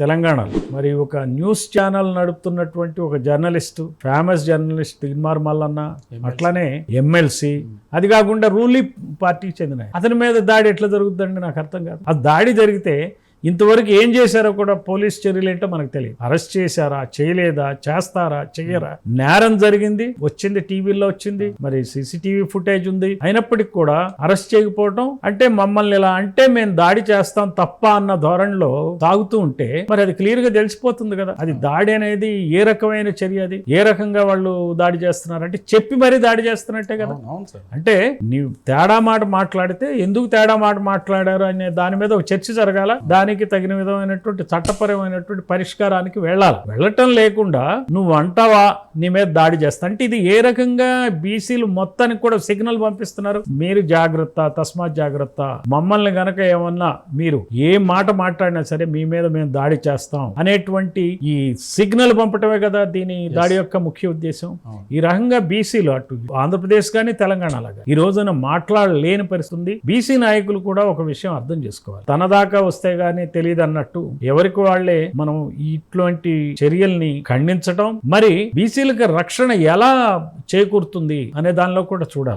తెలంగాణలో. మరి ఒక న్యూస్ ఛానల్ నడుపుతున్నటువంటి ఒక journalist famous journalist Teenmaar Mallanna అట్లానే ఎమ్మెల్సీ అది కాకుండా రూలింగ్ పార్టీకి చెందిన. అతని మీద దాడి ఎట్లా జరుగుతుందండి? నాకు అర్థం కాదు. ఆ దాడి జరిగితే ఇంతవరకు ఏం చేశారో కూడా పోలీస్ చర్యలు ఏంటో మనకు తెలియదు. అరెస్ట్ చేశారా? చేయలేదా? చేస్తారా? చెయ్యరా నేరం జరిగింది వచ్చింది టీవీలో వచ్చింది మరి సీసీటీవీ ఫుటేజ్ ఉంది. అయినప్పటికీ కూడా అరెస్ట్ చేయకపోవడం అంటే మమ్మల్ని ఇలా అంటే మేము దాడి చేస్తాం తప్ప అన్న ధోరణిలో సాగుతూ ఉంటే మరి అది క్లియర్గా తెలిసిపోతుంది కదా. అది దాడి అనేది ఏ రకమైన చర్య అది? ఏ రకంగా వాళ్ళు దాడి చేస్తున్నారు అంటే చెప్పి మరీ దాడి చేస్తున్నట్టే కదా. అంటే నీవు తేడా మాట మాట్లాడితే ఎందుకు తేడా మాట మాట్లాడారు అనే దాని మీద ఒక చర్చ జరగాల? దానికి తగిన విధమైనటువంటి చట్టపరమైనటువంటి పరిష్కారానికి వెళ్ళాలి. వెళ్ళటం లేకుండా నువ్వు అంటావా నీ మీద దాడి చేస్తా. అంటే ఇది ఏ రకంగా బీసీలు మొత్తానికి కూడా సిగ్నల్ పంపిస్తున్నారు? మీరు జాగ్రత్త తస్మాత్ జాగ్రత్త. మమ్మల్ని గనక ఏమన్నా మీరు ఏ మాట మాట్లాడినా సరే మీ మీద మేము దాడి చేస్తాం అనేటువంటి ఈ సిగ్నల్ పంపటమే కదా దీని దాడి యొక్క ముఖ్య ఉద్దేశం. ఈ రకంగా బీసీలు అటు ఆంధ్రప్రదేశ్ కానీ తెలంగాణ లాగా ఈ రోజున మాట్లాడలేని పరిస్థితి బీసీ నాయకులు కూడా ఒక విషయం అర్థం చేసుకోవాలి. తన దాకా వస్తే గానీ తెలియదు అన్నట్టు ఎవరికి వాళ్ళే మనం ఇటువంటి చర్యల్ని ఖండించటం మరి బీసీలకు రక్షణ ఎలా చేకూరుతుంది అనే దానిలో కూడా చూడాలి.